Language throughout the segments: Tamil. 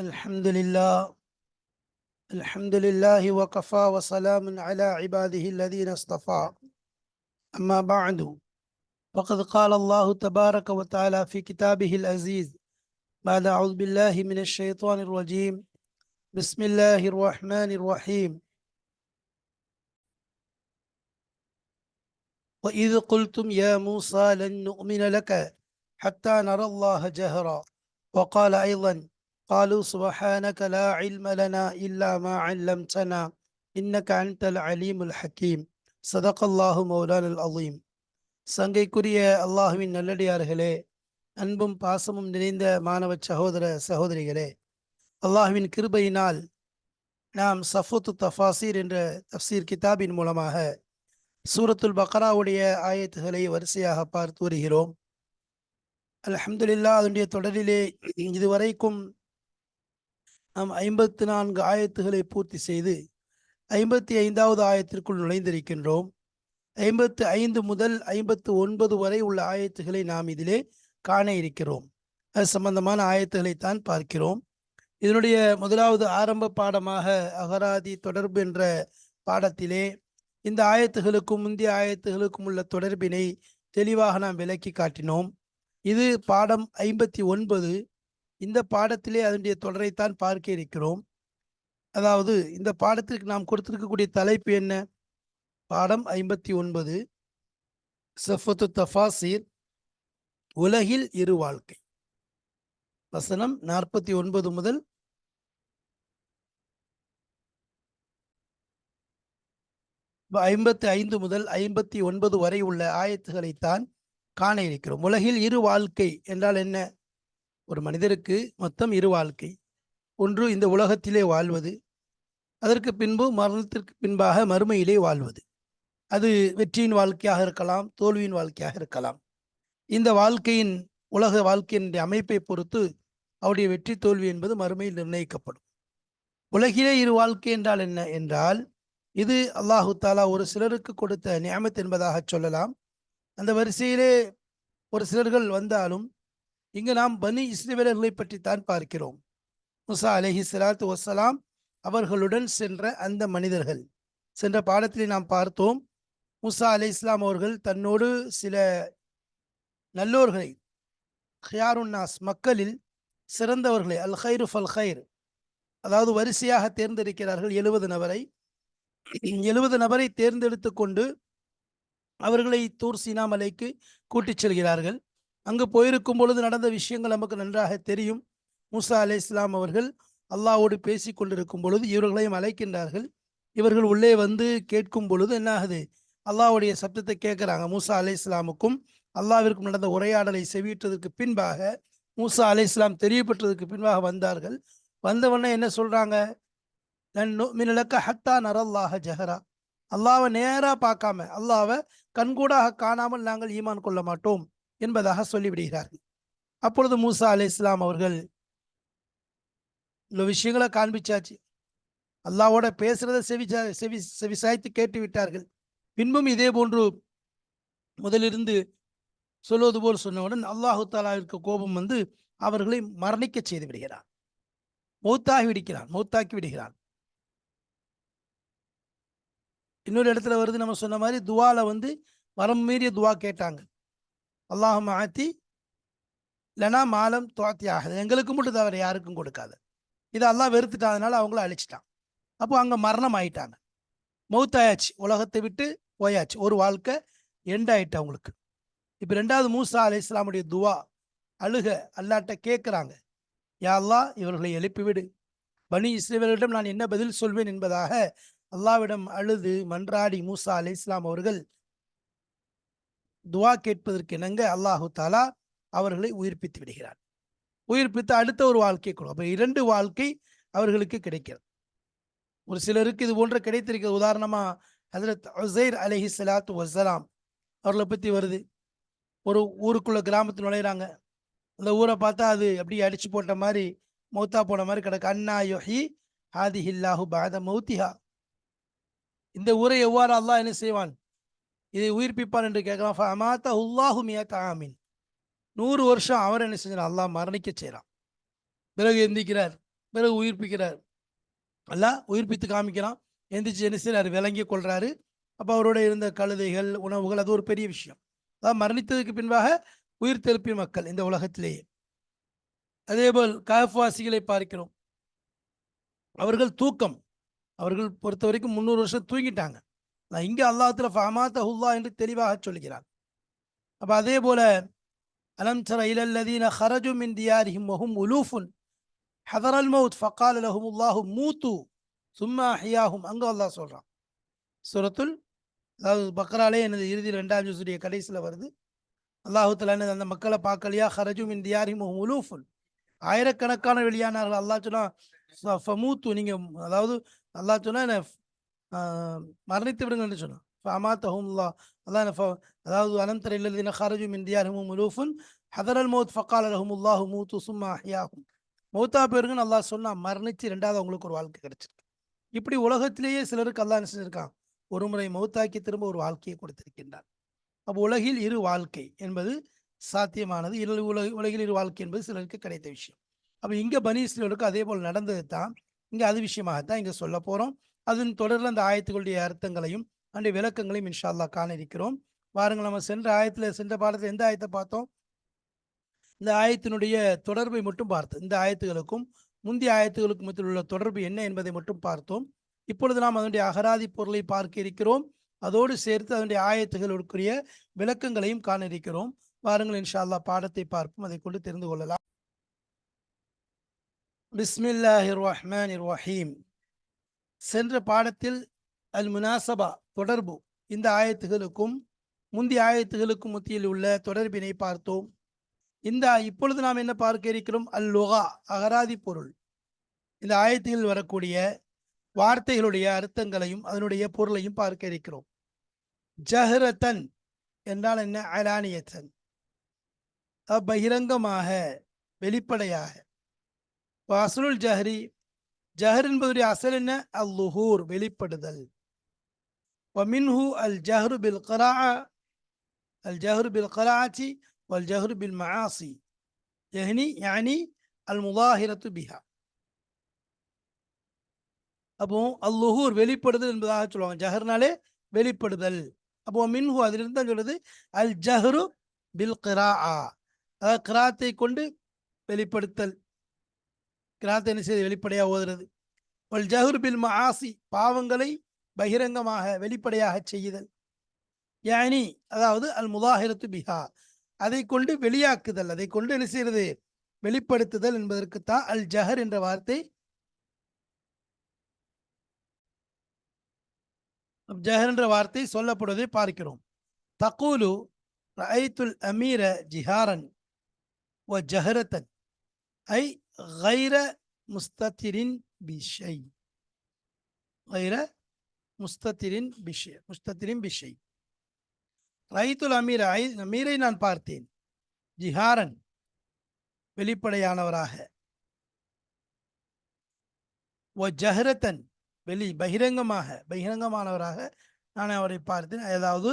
الحمد لله الحمد لله وكفى وسلام على عباده الذين اصطفى. أما بعد فقد قال الله تبارك وتعالى في كتابه العزيز بعد أعوذ بالله من الشيطان الرجيم بسم الله الرحمن الرحيم وإذ قلتم يا موسى لن نؤمن لك حتى نرى الله جهرا وقال أيضا قالوا سبحانك لا علم لنا إلا ما علمتنا إنك أنت العليم الحكيم صدق الله مولانا العظيم சங்கைக்குரிய அல்லாஹுவின் நல்லடியார்களே அன்பும் பாசமும் நிறைந்த மாணவ சகோதர சகோதரிகளே அல்லாஹுவின் கிருபையினால் நாம் சஃபுத்து தஃபாசீர் என்ற தஃசீர் கிதாபின் மூலமாக சூரத்துல் பக்ராவுடைய ஆயத்துகளை வரிசையாக பார்த்து வருகிறோம் அல்ஹம்துலில்லா அதனுடைய தொடரிலே இதுவரைக்கும் நாம் ஐம்பத்தி நான்கு ஆயத்துகளை பூர்த்தி செய்து ஐம்பத்தி ஐந்தாவது ஆயத்திற்குள் நுழைந்திருக்கின்றோம். ஐம்பத்து ஐந்து முதல் ஐம்பத்து ஒன்பது வரை உள்ள ஆயத்துகளை நாம் இதிலே காண இருக்கிறோம். அது சம்பந்தமான ஆயத்துகளைத்தான் பார்க்கிறோம். இதனுடைய முதலாவது ஆரம்ப பாடமாக அகராதி தொடர்பு என்ற பாடத்திலே இந்த ஆயத்துகளுக்கும் முந்தைய ஆயத்துகளுக்கும் உள்ள தொடர்பினை தெளிவாக நாம் விளக்கி காட்டினோம். இது பாடம் ஐம்பத்தி ஒன்பது. இந்த பாடத்திலே அதனுடைய தொடரைத்தான் பார்க்க இருக்கிறோம். அதாவது இந்த பாடத்திற்கு நாம் கொடுத்திருக்கக்கூடிய தலைப்பு என்ன? பாடம் ஐம்பத்தி ஒன்பது. சஃபத்து தஃபாசீர் உலகில் இரு வாழ்க்கை. வசனம் நாற்பத்தி ஒன்பது முதல் ஐம்பத்தி ஐந்து முதல் ஐம்பத்தி ஒன்பது வரை உள்ள ஆயத்துகளைத்தான் காண இருக்கிறோம். உலகில் இரு வாழ்க்கை என்றால் என்ன? ஒரு மனிதருக்கு மொத்தம் இரு வாழ்க்கை. ஒன்று இந்த உலகத்திலே வாழ்வது அதற்கு பின்பு மரணத்திற்கு பின்பாக மறுமையிலே வாழ்வது. அது வெற்றியின் வாழ்க்கையாக இருக்கலாம் தோல்வியின் வாழ்க்கையாக இருக்கலாம். இந்த வாழ்க்கையின் உலக வாழ்க்கையினுடைய அமைப்பை பொறுத்து அவருடைய வெற்றி தோல்வி என்பது மறுமையில் நிர்ணயிக்கப்படும். உலகிலே இரு வாழ்க்கை என்றால் என்ன என்றால் இது அல்லாஹு தாலா ஒரு சிலருக்கு கொடுத்த நியமத் என்பதாக சொல்லலாம். அந்த வரிசையிலே ஒரு சிலர்கள் வந்தாலும் இங்கு நாம் பனி இஸ்ரேலர்களை பற்றித்தான் பார்க்கிறோம். முசா அலஹி சலாத்து வசலாம் அவர்களுடன் சென்ற அந்த மனிதர்கள். சென்ற பாடத்திலே நாம் பார்த்தோம் முசா அலி இஸ்லாம் அவர்கள் தன்னோடு சில நல்லோர்களை ஹியாருன்னாஸ் மக்களில் சிறந்தவர்களை அல் ஹைரு ஃபல் ஹைர் அதாவது வரிசையாக தேர்ந்தெடுக்கிறார்கள் எழுபது நபரை. எழுபது நபரை தேர்ந்தெடுத்து கொண்டு அவர்களை தூர் சீனா மலைக்கு கூட்டிச் செல்கிறார்கள். அங்கு போயிருக்கும் பொழுது நடந்த விஷயங்கள் நமக்கு நன்றாக தெரியும். மூசா அலே இஸ்லாம் அவர்கள் அல்லாவோடு பேசி கொண்டிருக்கும் பொழுது இவர்களையும் அழைக்கின்றார்கள். இவர்கள் உள்ளே வந்து கேட்கும் பொழுது என்ன ஆகுது அல்லாவுடைய சப்தத்தை கேட்குறாங்க. மூசா அலே இஸ்லாமுக்கும் அல்லாவிற்கும் நடந்த உரையாடலை செவியிட்டதற்கு பின்பாக மூசா அலே இஸ்லாம் தெரியப்பட்டதற்கு பின்பாக வந்தார்கள். வந்தவொடனே என்ன சொல்றாங்க? மினலக்க ஹத்தா நரல்லாஹ ஜஹரா. அல்லாவை நேராக பார்க்காம அல்லாவை கண்கூடாக காணாமல் நாங்கள் ஈமான் கொள்ள மாட்டோம். என்பதாக சொல்லிவிடுகிறார்கள். அப்பொழுது மூசா அலி இஸ்லாம் அவர்கள் இந்த விஷயங்களை காண்பிச்சாச்சு. அல்லாவோட பேசுறத செவி செவி செவிசாய்த்து கேட்டு விட்டார்கள். பின்பும் இதே போன்று முதலிருந்து சொல்வது போல் சொன்னவுடன் அல்லாஹு தாலாவிற்கு கோபம் வந்து அவர்களை மரணிக்க செய்து விடுகிறார் மௌத்தாகி விடுகிறான் மௌத்தாக்கி விடுகிறான். இன்னொரு இடத்துல வருது நம்ம சொன்ன மாதிரி துவால வந்து வரம் மீறிய துவா கேட்டாங்க. அல்லாஹ் மாத்தி இல்லைனா மாலம் துவாத்தி ஆகுது எங்களுக்கு மட்டும் தவிர யாருக்கும் கொடுக்காது. இதை எல்லாம் வெறுத்துட்டாதனால அவங்கள அழிச்சிட்டான். அப்போ அங்கே மரணம் ஆயிட்டாங்க. மௌத்தாயாச்சு. உலகத்தை விட்டு போயாச்சு. ஒரு வாழ்க்கை எண்ட் ஆயிட்டு அவங்களுக்கு. இப்போ ரெண்டாவது மூசா அலி இஸ்லாமுடைய துவா அழுக அல்லாட்ட கேட்குறாங்க யா இவர்களை எழுப்பிவிடு. பனி இஸ்ரேவர்களிடம் நான் என்ன பதில் சொல்வேன் என்பதாக அல்லாவிடம் அழுது மன்றாடி மூசா அலி இஸ்லாம் அவர்கள் துவா கேட்பதற்கு இணங்க அல்லாஹு தாலா அவர்களை உயிர்ப்பித்து விடுகிறார். உயிர்ப்பித்து அடுத்த ஒரு வாழ்க்கை கொடுக்கும் அப்ப இரண்டு வாழ்க்கை அவர்களுக்கு கிடைக்கிறது. ஒரு சிலருக்கு இது போன்ற கிடைத்திருக்கிறது. உதாரணமா ஹசரத் உசைர் அலஹி சலாத்து வசலாம் அவர்களை பத்தி வருது. ஒரு ஊருக்குள்ள கிராமத்தில் நுழையிறாங்க. அந்த ஊரை பார்த்தா அது அப்படியே அடிச்சு போட்ட மாதிரி மௌத்தா போன மாதிரி கிடக்கு. அண்ணா யொஹி ஹாதி ஹில்லாஹு பாத மௌத்திஹா. இந்த ஊரை எவ்வாறு அல்லாஹ் என்ன செய்வான்? இதை உயிர்ப்பிப்பான் என்று கேட்கலாம். அமாத்த உல்லாஹு மியாத் ஆமீன். நூறு வருஷம் அவர் என்ன செஞ்சார்? அல்லாஹ் மரணிக்க செய்கிறான். பிறகு எந்திக்கிறார். பிறகு உயிர்ப்பிக்கிறார். அல்லாஹ் உயிர்ப்பித்து காமிக்கிறான். எந்திரிச்சு என்ன செய்றாரு? விளங்கி கொள்கிறாரு அப்போ அவரோட இருந்த கழுதைகள் உணவுகள் அது ஒரு பெரிய விஷயம். அதான் மரணித்ததுக்கு பின்பாக உயிர் தெழுப்பிய மக்கள் இந்த உலகத்திலேயே. அதேபோல் காஃப்வாசிகளை பார்க்கிறோம். அவர்கள் தூக்கம். அவர்கள் பொறுத்த வரைக்கும் முந்நூறு வருஷம் தூங்கிட்டாங்க. நான் இங்கே அல்லாத்துல ஃபமாத்த ஹுல்லா என்று தெளிவாக சொல்கிறார். அப்போ அதே போல அலம் தர இலல்லதீன ஹரஜு மின் தியாரிஹிம் வஹும் உலூஃபுன். ஹதரல் மவுத் ஃபகால லஹுமுல்லாஹு மூத்து. சும்மா ஹியாஹும் அங்கே அல்லாஹ் சொல்கிறான் சுரத்துல் அதாவது பக்ராலே எனது இறுதி ரெண்டாம் ஜூசுடைய கடைசியில் வருது. அல்லாஹு எனது அந்த மக்களை பார்க்கலையா? ஹரஜு மின் தியாரிஹிம் வஹும் உலூஃபுன். ஆயிரக்கணக்கான வெளியானார்கள் அல்லாஹ் சொன்னா ஃபமூத்து நீங்கள் அதாவது அல்லாஹ் சொன்னா என்ன, மரணித்து விடுங்கள்னு சொன்னான். ஃபஅமாத்தஹுமுல்லா அல்லாஹ் ஃப- அதாவது அனந்தர் இல்லதின ஹரஜு மின் தியாரிஹிம் முலூஃபுன் ஹதரல் மௌத் ஃபக்கால் அலஹமுல்லாஹு மூத்து சும்மா அஹ்யாஹும் மௌத்தா பேருங்கன்னு அல்லாஹ் சொன்னால் மரணித்து ரெண்டாவது அவங்களுக்கு ஒரு வாழ்க்கை கிடைச்சிருக்கு. இப்படி உலகத்திலேயே சிலருக்கு அல்லாஹ் செஞ்சிருக்கான்? ஒரு முறை மௌத்தாக்கி திரும்ப ஒரு வாழ்க்கையை கொடுத்திருக்கின்றான். அப்போ உலகில் இரு வாழ்க்கை என்பது சாத்தியமானது. இரு உலக உலகில் இரு வாழ்க்கை என்பது சிலருக்கு கிடைத்த விஷயம். அப்போ இங்கே பனீஸ்லருக்கு அதே போல் நடந்தது தான் இங்கே அது விஷயமாகத்தான் இங்கே சொல்ல போகிறோம் அதன் தொடரில் அந்த ஆயத்துகளுடைய அர்த்தங்களையும் அந்த விளக்கங்களையும் இன்ஷா அல்லாஹ் காண இருக்கிறோம் வாருங்கள் நம்ம சென்ற ஆயத்தில் சென்ற பாடத்தில் எந்த ஆயத்தை பார்த்தோம்? இந்த ஆயத்தினுடைய தொடர்பை மட்டும் பார்த்தோம். இந்த ஆயத்துகளுக்கும் முந்தைய ஆயத்துகளுக்கும் மத்தியில் உள்ள தொடர்பு என்ன என்பதை மட்டும் பார்த்தோம். இப்பொழுது நாம் அதனுடைய அகராதி பொருளை பார்க்க இருக்கிறோம். அதோடு சேர்த்து அதனுடைய ஆயத்துகளுக்குரிய விளக்கங்களையும் காண இருக்கிறோம் வாருங்கள் இன்ஷா அல்லாஹ் பாடத்தை பார்ப்போம். அதை கொண்டு தெரிந்து கொள்ளலாம். பிஸ்மில்லாஹிர் ரஹ்மான் ரஹீம். சென்ற பாடத்தில் அல் முனாசபா தொடர்பு. இந்த ஆயத்துகளுக்கும் முந்தைய ஆயத்துகளுக்கும் மத்தியில் உள்ள தொடர்பினை பார்த்தோம். இந்த இப்பொழுது நாம் என்ன பார்க்க இருக்கிறோம்? அல் லுகா அகராதி பொருள். இந்த ஆயத்தில் வரக்கூடிய வார்த்தைகளுடைய அர்த்தங்களையும் அதனுடைய பொருளையும் பார்க்க இருக்கிறோம். ஜஹரத்தன் என்றால் என்ன? அலானியத்தன். பகிரங்கமாக வெளிப்படையாக. அசுலுல் ஜஹரி ஜஹர் என்பதுடைய அசல் என்ன? அல் லுஹூர் வெளிப்படுதல். வமின்ஹு அல் ஜஹரு பில் கரா அல் ஜஹரு பில் கராச்சி வல் ஜஹரு பில் மஆசி யஹ்னி யானி அல் முலாஹிரத்து பிஹா. அப்போ அல் லுஹூர் வெளிப்படுதல் என்பதாக சொல்லுவாங்க. ஜஹர்னாலே வெளிப்படுதல். அப்போ மின்ஹு அதிலிருந்து தான் சொல்றது. அல் ஜஹரு பில் கிரா அதாவது கிராத்தை கொண்டு வெளிப்படுத்தல். கிராத்தை என்ன செய்து வெளிப்படையாக ஓதுறது. ஒல் ஜஹ்ரு பில் மஆசி பாவங்களை பகிரங்கமாக வெளிப்படையாக செய்யுதல். யானி அதாவது அல் முதாஹிரத்து பிஹா அதை கொண்டு வெளியாக்குதல். அதை கொண்டு என்ன செய்யறது வெளிப்படுத்துதல் என்பதற்குத்தான் அல் ஜஹர் என்ற வார்த்தை. ஜஹர் என்ற வார்த்தை சொல்லப்படுவதை பார்க்கிறோம். தகூலு ரஐத்துல் அமீர ஜிஹாரன் ஓ ஜஹரத்தன். ஐ غير مستتر بشيء غير مستتر بشيء مستتر بشيء ரைத்துல் அமீர ஐ- அமீரை நான் பார்த்தேன் ஜிஹாரன் வெளிப்படையானவராக ஒ ஜஹரத்தன் வெளி பகிரங்கமாக பகிரங்கமானவராக நான் அவரை பார்த்தேன் அதாவது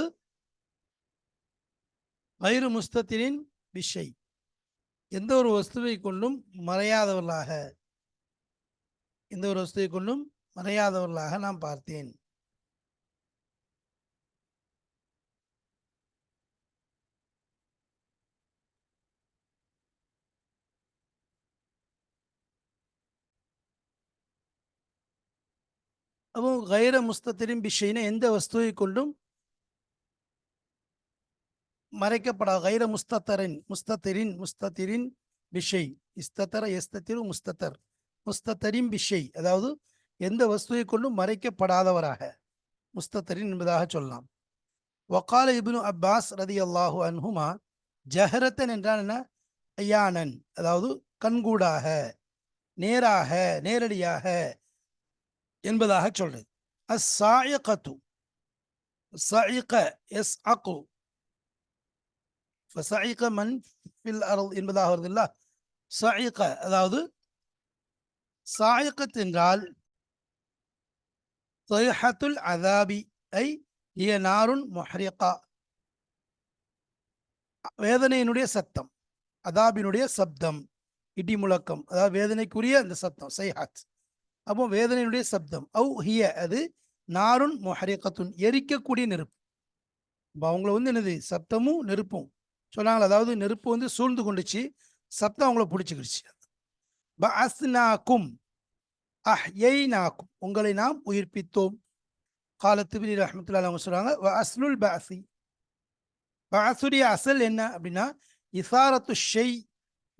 வயிறு முஸ்தத்திரின் விஷை எந்த ஒரு வஸ்துவை கொண்டும் மறையாதவர்களாக. எந்த ஒரு வஸ்துவை கொண்டும் மறையாதவர்களாக நான் பார்த்தேன். அப்போ கைர முஸ்தத்திரின் பிஷைனா எந்த வஸ்துவை கொண்டும் மறைக்கப்படா கைர முஸ்தத்தரின் முஸ்தத்திரின் முஸ்தத்திரின் பிஷை. இஸ்தத்தர எஸ்தத்திரு முஸ்தத்தர். முஸ்தத்தரின் பிஷை. அதாவது எந்த வஸ்துவை கொண்டும் மறைக்கப்படாதவராக. முஸ்தத்தரின் என்பதாக சொல்லலாம். வக்கால இப்னு அப்பாஸ் ரதி அல்லாஹு அன்ஹுமா ஜஹரத்தன் என்றால் என்ன? ஐயானன். அதாவது கண்கூடாக நேராக நேரடியாக என்பதாக சொல்றது. அஸ்ஸாயிகத்து சயிக எஸ் அக்கு சைக மண் ஃபில் அருள் என்பதாக வருது இல்ல? அதாவது சாயக்கத் என்றால் தொய்ஹத்துல் அதாபி ஐ இய நாருன் மொஹரிகா வேதனையினுடைய சத்தம் அதாபினுடைய சப்தம் இடி முழக்கம் அதாவது வேதனைக்குரிய அந்த சத்தம் சைஹாத் அப்போ வேதனையினுடைய சப்தம் அவு ஹிய அது நாருன் மொஹரிகத்துன் எரிக்கக்கூடிய நெருப்பு. இப்போ அவங்கள வந்து என்னது? சப்தமும் நெருப்பும். சொன்னாங்க அதாவது நெருப்பு வந்து சூழ்ந்து கொண்டுச்சு சப்தம் அவங்கள பிடிச்சிக்கிடுச்சு. யை நாக்கும் உங்களை நாம் உயிர்ப்பித்தோம். காலத்துபிரி ரஹமத்துல்லா அவங்க சொல்கிறாங்க வ அஸ்லுல் பஅசி அசல் என்ன அப்படின்னா இசாரத்து ஷெய்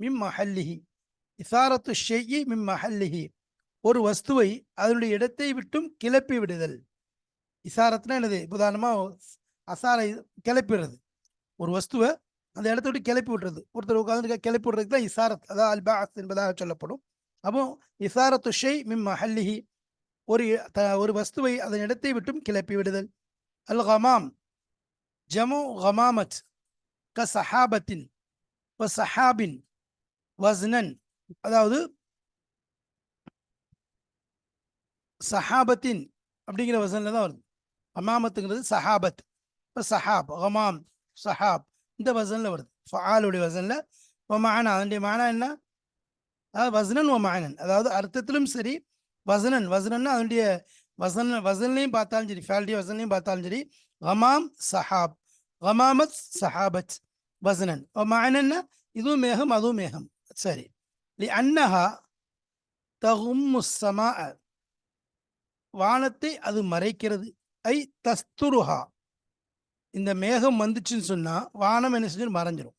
மிம் மஹல்லிஹி. இசாரத்து ஷெய்யி மிம் மஹல்லிஹி. ஒரு வஸ்துவை அதனுடைய இடத்தை விட்டும் கிளப்பி விடுதல். இசாரத்துனா என்னது? உதாரணமாக அசாரை கிளப்பிடுறது. ஒரு வஸ்துவை அந்த இடத்த விட்டு கிளப்பி விடுறது. ஒருத்தர் உட்காந்து கிளப்பி விடுறதுக்கு தான் இசாரத் அதாவது அல் பாஸ் என்பதாக சொல்லப்படும். அப்போ இசாரத்து ஷெய் மிம் மஹல்லிஹி ஒரு த- ஒரு வஸ்துவை அதன் இடத்தை விட்டும் கிளப்பி விடுதல். அல் ஹமாம் ஜமு ஹமாமத் க சஹாபத்தின் வ சஹாபின் வஸ்னன் அதாவது சஹாபத்தின் அப்படிங்கிற வசனில் தான் வருது. ஹமாமத்துங்கிறது சஹாபத். இப்போ சஹாப் ஹமாம் சஹாப். இந்த வசனில் வருது. ஃபஆலுடைய வசனில் ஒமானா அதனுடைய மானா என்ன? அதாவது வசனன் ஓ அதாவது அர்த்தத்திலும் சரி வசனன். வசனன்னா அதனுடைய வசன வசன்லையும் பார்த்தாலும் சரி ஃபேல்டி வசன்லையும் பார்த்தாலும் சரி ஹமாம் சஹாப். ஹமாமத் சஹாபத். வசனன். ஓ இதுவும் மேகம் அதுவும் மேகம். சரி. லி அன்னஹா தகும்மு சமா வானத்தை அது மறைக்கிறது. ஐ தஸ்துருஹா. இந்த மேகம் வந்துச்சுன்னு சொன்னால் வானம் என்ன செஞ்சு மறைஞ்சிரும்.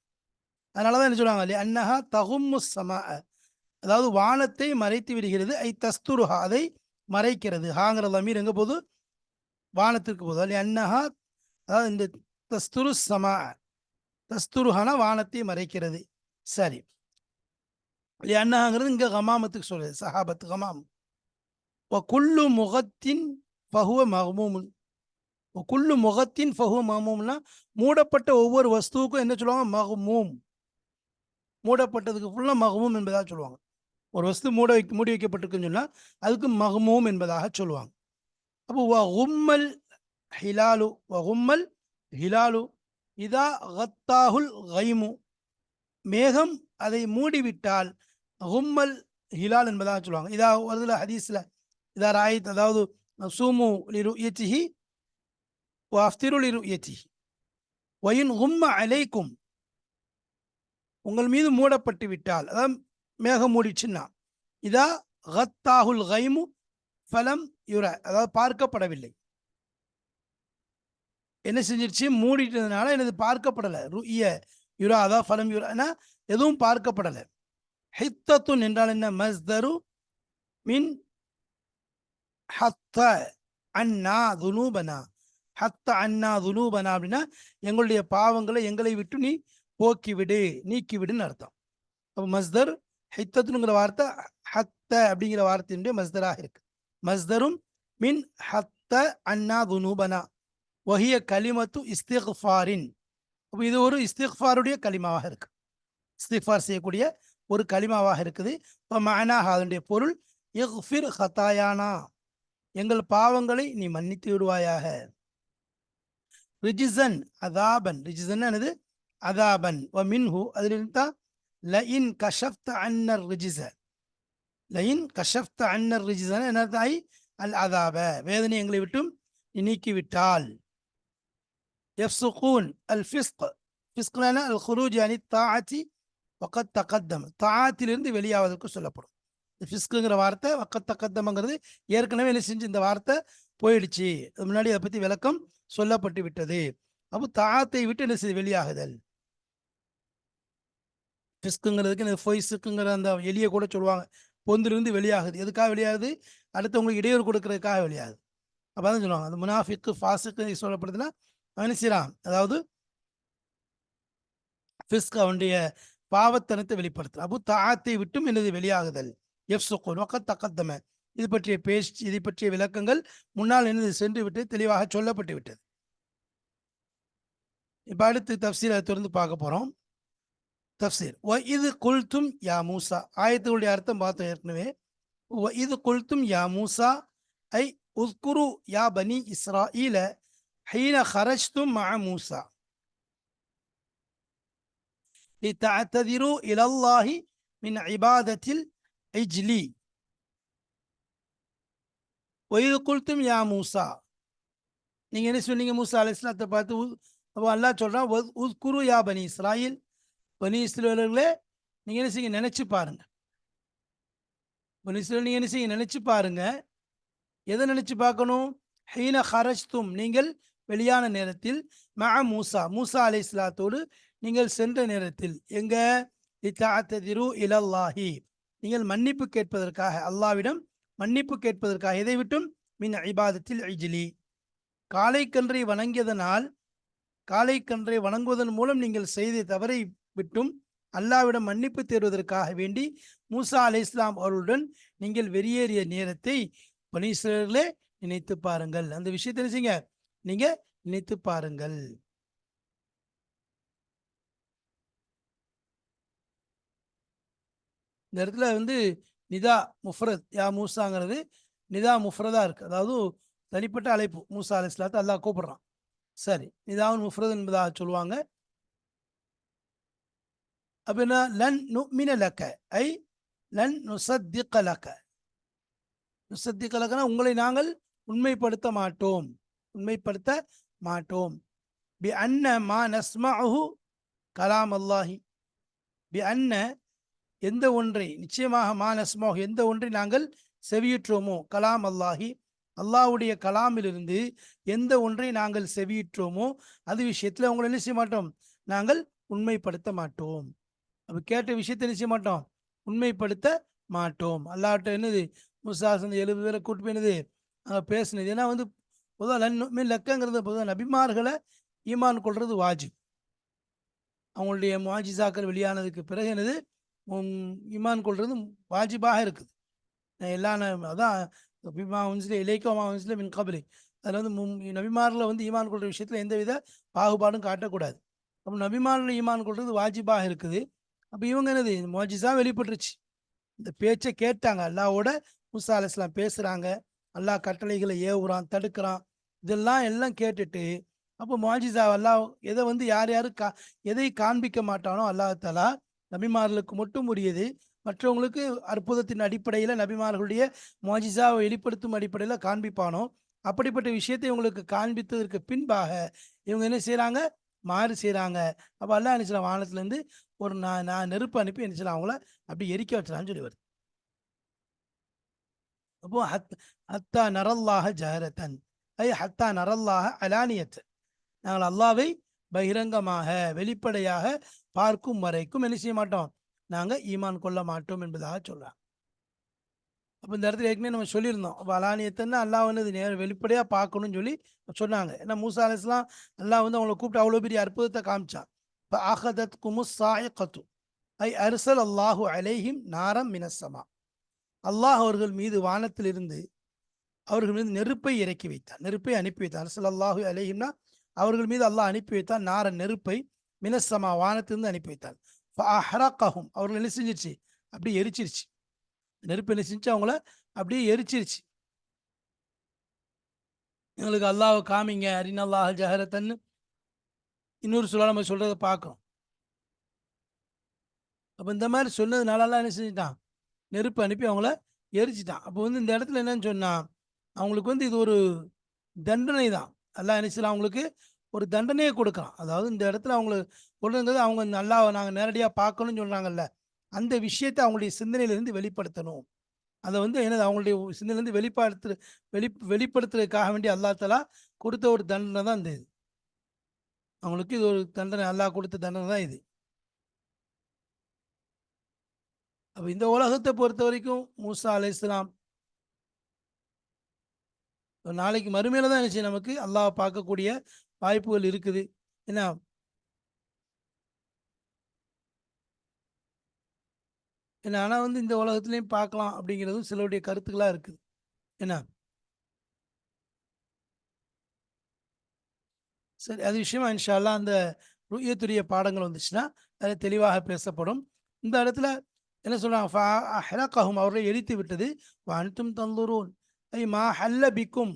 அதனாலதான் என்ன சொல்லுவாங்க இல்லையா? அன்னஹா தகும்மு சமா அதாவது வானத்தை மறைத்து விடுகிறது. ஐ தஸ்துருஹா. அதை மறைக்கிறது. ஹாங்கிறது அமீர் எங்கே போது வானத்திற்கு போகுது. அல்ல அன்னஹா அதாவது இந்த தஸ்துரு சமா தஸ்துருஹானா வானத்தை மறைக்கிறது. சரி. இல்லையா? அன்னஹாங்கிறது இங்கே ஹமாமத்துக்கு சொல்லுது சஹாபத் ஹமாம் குல்லு முகத்தின் பகுவ மஹமூமுன். குல்லு முகத்தின் ஃபஹு மஹமூம்னா மூடப்பட்ட ஒவ்வொரு வஸ்துவுக்கும் என்ன சொல்லுவாங்க? மஹமூம். மூடப்பட்டதுக்கு ஃபுல்லாக மஹமூம் என்பதாக சொல்லுவாங்க. ஒரு வஸ்து மூட வைக்க மூடி வைக்கப்பட்டிருக்குன்னு சொன்னால் அதுக்கு மகமூம் என்பதாக சொல்லுவாங்க. அப்போ வ உம்மல் ஹிலாலு வ உம்மல் ஹிலாலு இதா ஹத்தாஹுல் கைமு. மேகம் அதை மூடிவிட்டால் ஹும்மல் ஹிலால் என்பதாக சொல்லுவாங்க. இதா வருதுல ஹதீஸ்ல இதா ராயித் அதாவது சூமு லிரு இயத்திஹி வாஃப்திரு லிரு வயின் உம்ம அலைக்கும் உங்கள் மீது மூடப்பட்டு விட்டால். அதான் மேகம் மூடிச்சுன்னா. இதா ஹத்தாகுல் கைமு ஃபலம் யுர. அதாவது பார்க்கப்படவில்லை. என்ன செஞ்சிருச்சு? மூடிட்டதுனால எனது பார்க்கப்படலை. ருய யுரா அதாவது ஃபலம் யுரானா எதுவும் பார்க்கப்படலை. ஹித்தத்துன் என்றால் என்ன? மஸ்தரு மின் ஹத்த அண்ணா துனூபனா. ஹத்த அண்ணா துனூபனா அப்படின்னா எங்களுடைய பாவங்களை எங்களை விட்டு நீ போக்கிவிடு நீக்கிவிடுன்னு அர்த்தம். அப்போ மஸ்தர் ஹித்தத்துங்கிற வார்த்தை ஹத்த அப்படிங்கிற வார்த்தையினுடைய மஸ்தராக இருக்கு. மஸ்தரும் மின் ஹத்த அண்ணா துனூபனா ஒஹிய கலிமத்து இஸ்திஃபாரின் அப்போ இது ஒரு இஸ்திஃபாருடைய கலிமாவாக இருக்கு. இஸ்திஃபார் செய்யக்கூடிய ஒரு கலிமாவாக இருக்குது. இப்போ மானாக அதனுடைய பொருள் இஃபிர் ஹத்தாயானா எங்கள் பாவங்களை நீ மன்னித்து விடுவாயாக. ரிஜிசன் அதாபன். ரிஜிசன் என்னது? அதாபன். ஓ மின்ஹு அதிலிருந்து தான் லயின் கஷப்த அன்னர் ரிஜிச லயின் கஷப்த அன்னர் ரிஜிசன் என்னதாய்? அல் அதாப. வேதனை எங்களை விட்டும் நீக்கிவிட்டால். எஃப்சுகூன் அல் ஃபிஸ்க். ஃபிஸ்க்லான அல் குரூஜ் அனி தாச்சி வக்கத் தக்கத்தம் தாத்திலிருந்து வெளியாவதற்கு சொல்லப்படும். ஃபிஸ்குங்கிற வார்த்தை வக்கத் தக்கத்தம்ங்கிறது ஏற்கனவே என்ன செஞ்சு இந்த வார்த்தை போயிடுச்சு. முன்னாடி அதை பற்றி விளக்கம். சொல்லப்பட்டு விட்டது. அப்போ தாத்தை விட்டு என்ன செய்து? வெளியாகுதல். ஃபிஸ்க்குங்கிறதுக்கு இந்த ஃபொய்ஸுக்குங்கிற அந்த எலியை கூட சொல்லுவாங்க. பொந்திலிருந்து வெளியாகுது. எதுக்காக வெளியாகுது? அடுத்தவங்களுக்கு இடையூறு கொடுக்கறதுக்காக வெளியாகுது. அப்போ தான் சொல்லுவாங்க. அந்த முனாஃபிக்கு ஃபாஸுக்கு சொல்லப்படுதுன்னா அவன் செய்கிறான் அதாவது ஃபிஸ்க் அவனுடைய பாவத்தனத்தை வெளிப்படுத்தும் அப்போ தாத்தை விட்டும் எனது வெளியாகுதல். எஃப் சுக்கோன் ஒக்க தக்கத்தமை. இது பற்றிய பேச்சு இது பற்றிய விளக்கங்கள் முன்னால் எனது சென்று விட்டு தெளிவாக சொல்லப்பட்டு விட்டது இப்போ அடுத்து தப்சீர் அதை தொடர்ந்து பார்க்க போகிறோம் தப்சீர் ஒ இது குல்தும் யா மூசா ஆயத்துடைய அர்த்தம் பார்த்தோம் ஏற்கனவே ஒ இது குல்தும் யா மூசா ஐ உஸ்குரு யா பனி இஸ்ராஈல حين خرجتم مع موسى لتعتذروا إلى الله மின் இபாதத்தில் இஜ்லி ஒய்து குல்தும் யா மூசா. நீங்க என்ன சொன்னீங்க மூசா அலைஹிஸ்ஸலாத்தை பார்த்து? அப்போ அல்லாஹ் சொல்றான் உத் குரு யா பனி இஸ்ராயில். பனி இஸ்ரவேலர்களே நீங்க என்ன செய்யுங்க நினைச்சு பாருங்க. பனி இஸ்ரவேல் நீங்க என்ன செய்யுங்க நினைச்சு பாருங்க. எதை நினைச்சு பார்க்கணும்? ஹீன ஹரஜ்தும் நீங்கள் வெளியான நேரத்தில் மா மூசா மூசா அலைஹிஸ்ஸலாத்தோடு நீங்கள் சென்ற நேரத்தில். எங்க? இத்தாத்ததிரு இலல்லாஹி. நீங்கள் மன்னிப்பு கேட்பதற்காக அல்லாவிடம் மன்னிப்பு கேட்பதற்காக எதை விட்டும்? மின் ஐபாதத்தில் ஐஜிலி காலைக்கன்றை வணங்கியதனால் காலைக்கன்றை வணங்குவதன் மூலம் நீங்கள் செய்த தவறை விட்டும் அல்லாவிடம் மன்னிப்பு தேடுவதற்காக வேண்டி மூசா அலை இஸ்லாம் அவர்களுடன் நீங்கள் வெளியேறிய நேரத்தை பனீஸ்வரர்களே நினைத்து பாருங்கள். அந்த விஷயத்தை நினைச்சிங்க நீங்க நினைத்து பாருங்கள். இந்த இடத்துல வந்து நிதா முஃப்ரத் யா மூசாங்கிறது நிதா முஃப்ரதா இருக்கு. அதாவது தனிப்பட்ட அழைப்பு. மூசா அலி இஸ்லாத்தை அல்லாஹ் கூப்பிடுறான். சரி நிதாவும் முஃப்ரத் என்பதாக சொல்லுவாங்க. அப்படின்னா லன் நுமின லக்க. ஐ லன் நுசத்திக லக்க. நுசத்திக லக்கனா உங்களை நாங்கள் உண்மைப்படுத்த மாட்டோம். உண்மைப்படுத்த மாட்டோம். பி அன்ன மா நஸ்மஹு கலாம் அல்லாஹி பி அன்ன எந்த ஒன்றை நிச்சயமாக மானசமாக எந்த ஒன்றை நாங்கள் செவியுற்றோமோ கலாம் அல்லாஹி அல்லாஹ்வுடைய கலாமிலிருந்து எந்த ஒன்றை நாங்கள் செவியுற்றோமோ அது விஷயத்தில் உங்களை என்ன செய்ய மாட்டோம்? நாங்கள் உண்மைப்படுத்த மாட்டோம். அப்போ கேட்ட விஷயத்தை என்ன செய்ய மாட்டோம்? உண்மைப்படுத்த மாட்டோம். அல்லாட்ட என்னது? முசாசன் எழுபது பேரை கூட்டு போய் என்னது? அங்கே பேசினது. ஏன்னா வந்து பொதுவாக லக்கங்கிறது பொதுவாக நபிமார்களை ஈமான் கொள்வது வாஜிப். அவங்களுடைய மாஜிசாக்கள் வெளியானதுக்கு பிறகு என்னது? ஈமான் கொள்றது வாஜிபாக இருக்குது. எல்லா ந- அதான் பிமா வம்சில இலைக்கோமா உன்சில மின் கபலி. அதில் வந்து மும் நபிமாரில் வந்து ஈமான் கொள்கிற விஷயத்தில் எந்தவித பாகுபாடும் காட்டக்கூடாது. அப்போ நபிமாரில் ஈமான் கொள்வது வாஜிபாக இருக்குது. அப்போ இவங்க என்னது? மோஜிஸா வெளிப்பட்டுருச்சு. இந்த பேச்சை கேட்டாங்க. அல்லாவோட முசா அலிஸ்லாம் பேசுகிறாங்க அல்லா கட்டளைகளை ஏவுறான் தடுக்கிறான். இதெல்லாம் எல்லாம் கேட்டுட்டு அப்போ மோஜிசா அல்லாஹ் எதை வந்து யார் யாரும் கா எதை காண்பிக்க மாட்டானோ அல்லாஹ் தலா நபிமார்களுக்கு மட்டும் உரியது. மற்றவங்களுக்கு அற்புதத்தின் அடிப்படையில் நபிமார்களுடைய மோஜிசாவை வெளிப்படுத்தும் அடிப்படையில் காண்பிப்பானோ? அப்படிப்பட்ட விஷயத்தை இவங்களுக்கு காண்பித்ததற்கு பின்பாக இவங்க என்ன செய்கிறாங்க மாறு செய்கிறாங்க அப்போ அல்லாஹ் என்ன செய்யலாம் வானத்துலேருந்து ஒரு நான் நான் நெருப்பு அனுப்பி என்ன செய்யலாம் அவங்கள அப்படி எரிக்க வச்சலான்னு சொல்லி வருது. அப்போ ஹத் ஹத்தா நரல்லாக ஜஹரத்தன். ஐ ஹத்தா நரல்லாக அலானியத். நாங்கள் அல்லாவை பகிரங்கமாக வெளிப்படையாக பார்க்கும் வரைக்கும் என்ன செய்ய மாட்டோம்? நாங்கள் ஈமான் கொள்ள மாட்டோம் என்பதாக சொல்கிறாங்க அப்போ இந்த இடத்துல ஏற்கனவே நம்ம சொல்லியிருந்தோம். அப்போ அலானியத்தன்னா அல்லா வந்து இது நேரம் வெளிப்படையாக பார்க்கணும்னு சொல்லி சொன்னாங்க. ஏன்னா மூசா அலிஸ்லாம் அல்லாஹ் வந்து அவங்கள கூப்பிட்டு அவ்வளோ பெரிய அற்புதத்தை காமிச்சான். இப்போ ஆஹதத் குமுஸ் சாயக்கத்து ஐ அரிசல் அல்லாஹு அலேஹிம் நாரம் மினசமா அல்லாஹ் அவர்கள் மீது வானத்திலிருந்து அவர்கள் மீது நெருப்பை இறக்கி வைத்தான் நெருப்பை அனுப்பி வைத்தான் அரசல் அல்லாஹு அலேஹிம்னா அவர்கள் மீது அல்லாஹ் அனுப்பி வைத்தான் நார நெருப்பை மினசமா வானத்திலிருந்து அனுப்பி வைத்தார் அஹ்ரக்கஹும் அவர்கள் என்ன செஞ்சிருச்சு? அப்படியே எரிச்சிருச்சு. நெருப்பு என்ன செஞ்சு அவங்கள? அப்படியே எரிச்சிருச்சு. எங்களுக்கு அல்லாஹ் காமிங்க. அரின் அல்லாஹ் ஜஹரத்தன்னு. இன்னொரு சொல்ல நம்ம சொல்றதை பார்க்குறோம் அப்போ இந்த மாதிரி சொன்னதுனால எல்லாம் என்ன செஞ்சிட்டான்? நெருப்பு அனுப்பி அவங்கள எரிச்சிட்டான். அப்போ வந்து இந்த இடத்துல என்னன்னு சொன்னா அவங்களுக்கு வந்து இது ஒரு தண்டனை தான் அல்லாஹ் என்ன செய்யலாம் அவங்களுக்கு ஒரு தண்டனையை கொடுக்கலாம். அதாவது இந்த இடத்துல அவங்களுக்கு சொல்றது அவங்க நல்லா நாங்கள் நேரடியாக பார்க்கணும்னு சொல்கிறாங்கல்ல அந்த விஷயத்தை அவங்களுடைய சிந்தனையிலேருந்து வெளிப்படுத்தணும். அதை வந்து என்னது? அவங்களுடைய சிந்தனையிலேருந்து வெளிப்படுத்து வெளி வெளிப்படுத்துறதுக்காக வேண்டி அல்லா தலா கொடுத்த ஒரு தண்டனை தான் இந்த இது. அவங்களுக்கு இது ஒரு தண்டனை அல்லாஹ் கொடுத்த தண்டனை தான் இது. அப்போ இந்த உலகத்தை பொறுத்த வரைக்கும் மூசா அலை இஸ்லாம் நாளைக்கு மறுமையில தான் என்ன நமக்கு. அல்லாஹ் பார்க்கக்கூடிய வாய்ப்புகள் இருக்குது. என்ன என்ன ஆனால் வந்து இந்த உலகத்துலேயும் பார்க்கலாம் அப்படிங்கிறதும் சிலருடைய கருத்துக்களாக இருக்குது. என்ன சரி அது விஷயமா இன்ஷால்லா அந்த ருயத்துடைய பாடங்கள் வந்துச்சுன்னா அது தெளிவாக பேசப்படும். இந்த இடத்துல என்ன சொல்றாங்க? ஹெலக்காகும் அவர்களை எரித்து விட்டது அன்றும் தந்துரூன் ஐ மா ஹல்ல பிக்கும்.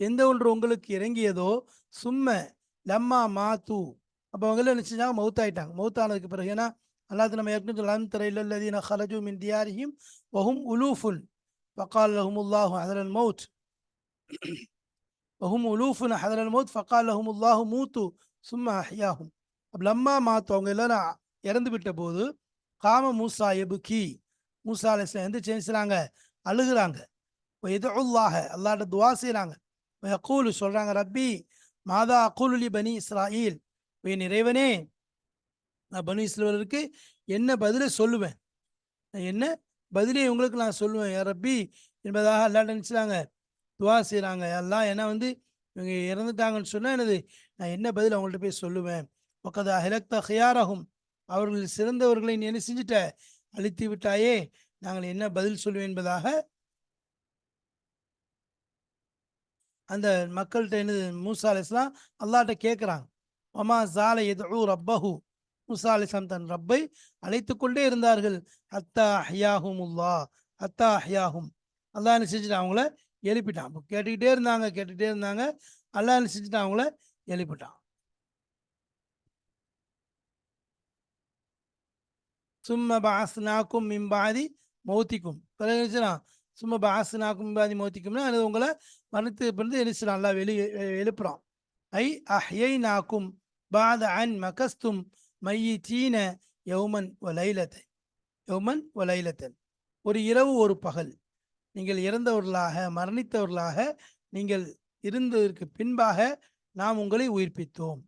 எந்த ஒன்று உங்களுக்கு இறங்கியதோ சும்ம லம்மா மா தூ அப்போ அவங்க என்ன செஞ்சாங்க? மௌத்தாயிட்டாங்க மௌத்தானதுக்கு பிறகு ஏன்னா அல்லாஹ் நம்ம ஏற்கனவே லம் தர இல்லல்லதீன மின் தியாரிஹிம் வஹும் உலூஃபுன் ஃபகால் லஹுமுல்லாஹு ஹதரல் மௌத் வஹும் உலூஃபுன் ஹதரல் மௌத் பக்கால் லஹுமுல்லாஹு மூத்து. சும்மா அஹ்யாஹும். அப்ப லம்மா மாத்து அவங்க எல்லாரும் இறந்து விட்ட போது காம மூசா எபுக்கி. மூசா அலைஸ்லாம் எந்த செய்கிறாங்க அழுகுறாங்க. எதுல்லாக அல்லாட்ட துவா செய்கிறாங்க யக்கூலு சொல்கிறாங்க ரப்பி மாதா அக்கூலுலி பனி இஸ்ராயில். என் இறைவனே நான் பனு இஸ்ரவேலருக்கு என்ன பதிலை சொல்லுவேன்? நான் என்ன பதிலே உங்களுக்கு நான் சொல்லுவேன்? ரப்பி என்பதாக எல்லாம் நினச்சிட்டாங்க. துவா செய்கிறாங்க எல்லாம் ஏன்னா வந்து இவங்க இறந்துட்டாங்கன்னு சொன்னால் என்னது? நான் என்ன பதில் அவங்கள்ட்ட போய் சொல்லுவேன்? பக்கத்து ஹிலக்த ஹியாரகும் அவர்கள் சிறந்தவர்களை நீ என்ன செஞ்சுட்ட? அழித்து விட்டாயே. நாங்கள் என்ன பதில் சொல்லுவேன் என்பதாக அந்த மக்கள்கிட்ட என்னது மூசா அலிஸ்லாம் அல்லாட்ட கேட்குறாங்க ஒமா ஜால எது ரப்பஹு? மூசா அலிஸ்லாம் தன் ரப்பை அழைத்து கொண்டே இருந்தார்கள். அத்தா ஹியாஹுமுல்லா அத்தா ஹியாஹும் அல்லா என்ன செஞ்சுட்டு அவங்கள எழுப்பிட்டான். கேட்டுக்கிட்டே இருந்தாங்க கேட்டுக்கிட்டே இருந்தாங்க. அல்லாஹ் என்ன செஞ்சுட்டு அவங்கள எழுப்பிட்டான். சும்ம பாஸ்னாக்கும் மிம்பாதி மௌத்திக்கும். பிறகு சும்மா பாஸ்னாக்கும் மிம்பாதி மௌத்திக்கும்னா அது உங்களை மறுத்து பிறந்து எழுச்சிடும் நல்லா வெளி எழுப்புறான். ஐ அஹ்யை நாக்கும் பாத அன் மகஸ்தும் மையி சீன யௌமன் ஒலைலத்தை யௌமன் ஒலைலத்தன் ஒரு இரவு ஒரு பகல். நீங்கள் இறந்தவர்களாக மரணித்தவர்களாக நீங்கள் இருந்ததற்கு பின்பாக நாம் உங்களை உயிர்ப்பித்தோம்.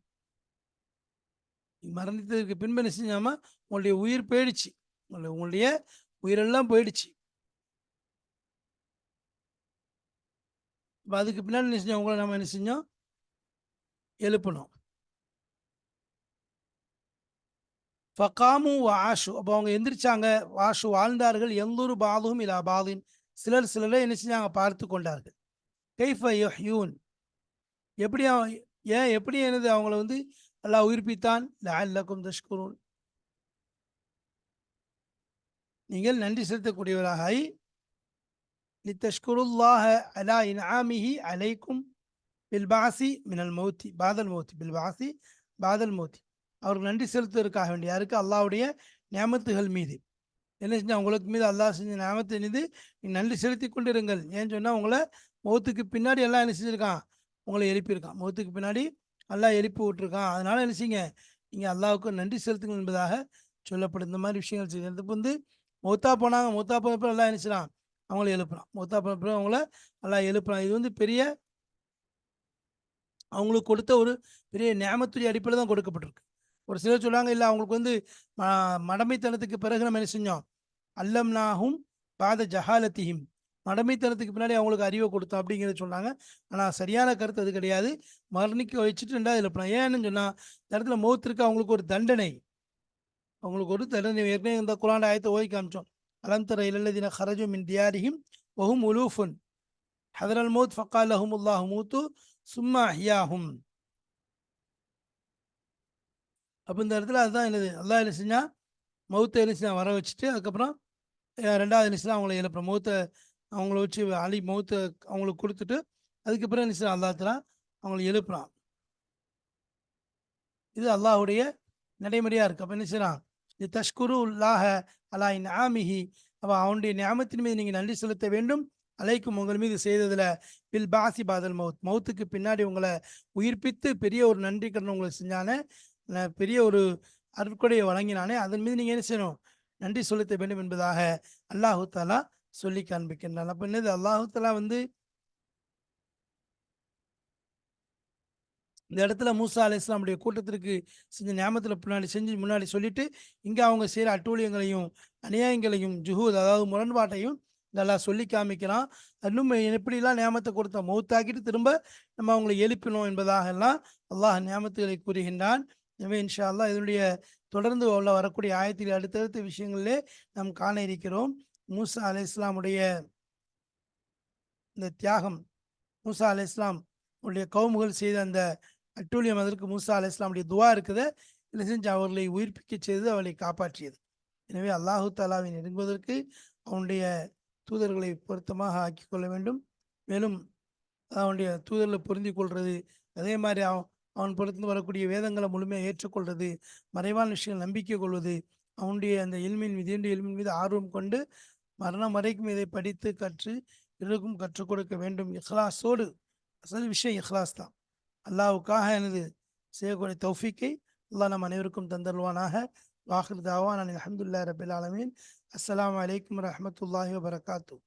மரணித்ததற்கு பின்பு என்ன உங்களுடைய உயிர் போயிடுச்சு. உங்களுடைய உங்களுடைய உயிரெல்லாம் போயிடுச்சு. இப்போ அதுக்கு பின்னாடி என்ன செஞ்சோம்? உங்களை நம்ம என்ன செஞ்சோம்? எழுப்பணும் ஃபகாமு வாஷு அப்போ அவங்க எந்திரிச்சாங்க. வாஷு வாழ்ந்தார்கள். எந்தொரு பாதும் இல்லா பாதின். சிலர் சிலரை என்ன செஞ்சாங்க? பார்த்து கொண்டார்கள். கைஃப யூன் எப்படி ஏன் எப்படி என்னது அவங்கள வந்து அல்லாஹ் உயிர்ப்பித்தான்? லஅல்லக்கும் தஷ்குரூன். நீங்கள் நன்றி செலுத்தக்கூடியவராக லித்தஷ்குருல்லாஹ அலா இன்ஆமிஹி அலைக்கும் பில்பாசி மினல் மௌத்தி பாதல் மௌத்தி பில்பாசி பாதல் மௌத்தி அவருக்கு நன்றி செலுத்துவதற்காக வேண்டிய யாருக்கு? அல்லாஹ்வுடைய நியமத்துகள் மீது. என்ன செஞ்சால் உங்களுக்கு மீது அல்லாஹ் செஞ்ச நியமத்தை மீது நீ நன்றி செலுத்தி கொண்டிருங்கள். ஏன்னு சொன்னால் உங்களை மௌத்துக்கு பின்னாடி எல்லாம் என்ன செஞ்சிருக்கான்? உங்களை எழுப்பியிருக்கான். மௌத்துக்கு பின்னாடி அல்லாஹ் எழுப்பி விட்டுருக்கான். அதனால என்ன செய்யுங்க? நீங்கள் அல்லாவுக்கு நன்றி செலுத்துங்கள் என்பதாக சொல்லப்படும் இந்த மாதிரி விஷயங்கள் செய்யறதுக்கு வந்து மௌத்தா போனாங்க. மௌத்தா போனப்போ எல்லாம் என்ன அவங்கள எழுப்புறான். மொத்த போனப்போ அவங்கள நல்லா எழுப்புறான். இது வந்து பெரிய அவங்களுக்கு கொடுத்த ஒரு பெரிய நியமத்துடைய அடிப்படையில் தான் கொடுக்கப்பட்டிருக்கு. ஒரு சிலர் சொல்லுவாங்க இல்லை அவங்களுக்கு வந்து ம- மடமைத்தனத்துக்கு பிறகு நம்ம என்ன செஞ்சோம்? அல்லம்னாஹும் பாத ஜஹாலத்திஹிம். மடமைத்தனத்துக்கு பின்னாடி அவங்களுக்கு அறிவை கொடுத்தோம் அப்படிங்கிறத சொன்னாங்க. ஆனால் சரியான கருத்து அது கிடையாது. மரணிக்க வச்சுட்டு ரெண்டாவது எழுப்பலாம் ஏன்னு சொன்னால் இந்த இடத்துல மௌத்திற்கு அவங்களுக்கு ஒரு தண்டனை. அவங்களுக்கு ஒரு தண்டனை. ஏற்கனவே இந்த குரான் ஆயத்தை ஓதி காமிச்சோம். அலம் தர இலல்லதின ஹரஜு மின் தியாரிஹிம் ஒஹும் உலூஃபுன் ஹதரல் மௌத் ஃபக்கால் லஹுமுல்லாஹு மூத்து சும்மா அஹ்யாஹும் அப்போ இந்த இடத்துல அதுதான் என்னது? அல்லாஹ் என்ன செஞ்சா? மௌத்தை என்ன செஞ்சா? வர வச்சுட்டு அதுக்கப்புறம் ரெண்டாவது என்ன செஞ்சா? அவங்கள எழுப்புற மௌத்தை அவங்கள வச்சு அலி மௌத்தை அவங்களுக்கு கொடுத்துட்டு அதுக்கப்புறம் என்ன செய்ய அல்லாஹ் அவங்களை எழுப்புறான். இது அல்லாஹ்வுடைய நடைமுறையாக இருக்குது அப்போ என்ன செய்யறான் இது தஷ்குரு உல்லாஹ அலா இன் ஆமிஹி அப்போ அவனுடைய ஞாபகத்தின் மீது நீங்கள் நன்றி செலுத்த வேண்டும். அலைக்கும் உங்கள் மீது செய்ததில் பில் பாசி பாதல் மவுத். மௌத்துக்கு பின்னாடி உங்களை உயிர்ப்பித்து பெரிய ஒரு நன்றி கடன் உங்களுக்கு செஞ்சானே பெரிய ஒரு அருட்கொடையை வழங்கினானே அதன் மீது நீங்கள் என்ன செய்யணும்? நன்றி செலுத்த வேண்டும் என்பதாக அல்லாஹு தாலா சொல்லி காண்பிக்கின்றான். அப்போ என்னது? அல்லாஹு தாலா வந்து இந்த இடத்துல மூசா அலி இஸ்லாமுடைய கூட்டத்திற்கு செஞ்ச ஞாபகத்தில் பின்னாடி செஞ்சு முன்னாடி சொல்லிட்டு இங்கே அவங்க செய்கிற அட்டூழியங்களையும் அநியாயங்களையும் ஜுஹூத் அதாவது முரண்பாட்டையும் நல்லா சொல்லி காமிக்கிறான். இன்னும் எப்படிலாம் நியமத்தை கொடுத்த மௌத்தாக்கிட்டு திரும்ப நம்ம அவங்களை எழுப்பினோம் என்பதாக எல்லாம் அல்லாஹ் நியமத்துகளை கூறுகின்றான். எனவே இன்ஷா அல்லாஹ் இதனுடைய தொடர்ந்து உள்ள வரக்கூடிய ஆயத்தில் அடுத்தடுத்த விஷயங்களிலே நாம் காண இருக்கிறோம். மூசா அலி இஸ்லாமுடைய இந்த தியாகம் மூசா அலி இஸ்லாம் உடைய கவுமுகள் செய்த அந்த அட்டூழியம் அதற்கு மூசா அலி இஸ்லாமுடைய துவா இருக்குது. இல்லை செஞ்சு அவர்களை உயிர்ப்பிக்க செய்து அவளை காப்பாற்றியது. எனவே அல்லாஹு தாலாவை நெருங்குவதற்கு அவனுடைய தூதர்களை பொருத்தமாக ஆக்கி கொள்ள வேண்டும். மேலும் அவனுடைய தூதர்களை புரிந்து கொள்வது அதே மாதிரி அவன் அவன் பொறுத்து வரக்கூடிய வேதங்களை முழுமையாக ஏற்றுக்கொள்வது மறைவான விஷயங்கள் நம்பிக்கை கொள்வது அவனுடைய அந்த இல்மின் மீது தீனுடைய இல்மின் மீது ஆர்வம் கொண்டு மரணம் வரைக்கும் இதை படித்து கற்று பிறருக்கும் கற்றுக் கொடுக்க வேண்டும். இஹ்லாஸோடு அசல் விஷயம் இஹ்லாஸ் தான். அல்லாவுக்காக எனது செய்யக்கூடிய தௌஃபீக்கை அல்லாஹ் நம் அனைவருக்கும் தந்தருவானாக வாஹிர் தாவான் அலமதுல்லா ரபில் ஆலமீன் அஸ்ஸலாமு அலைக்கும் வரஹ்மத்துல்லாஹி வபரகாத்து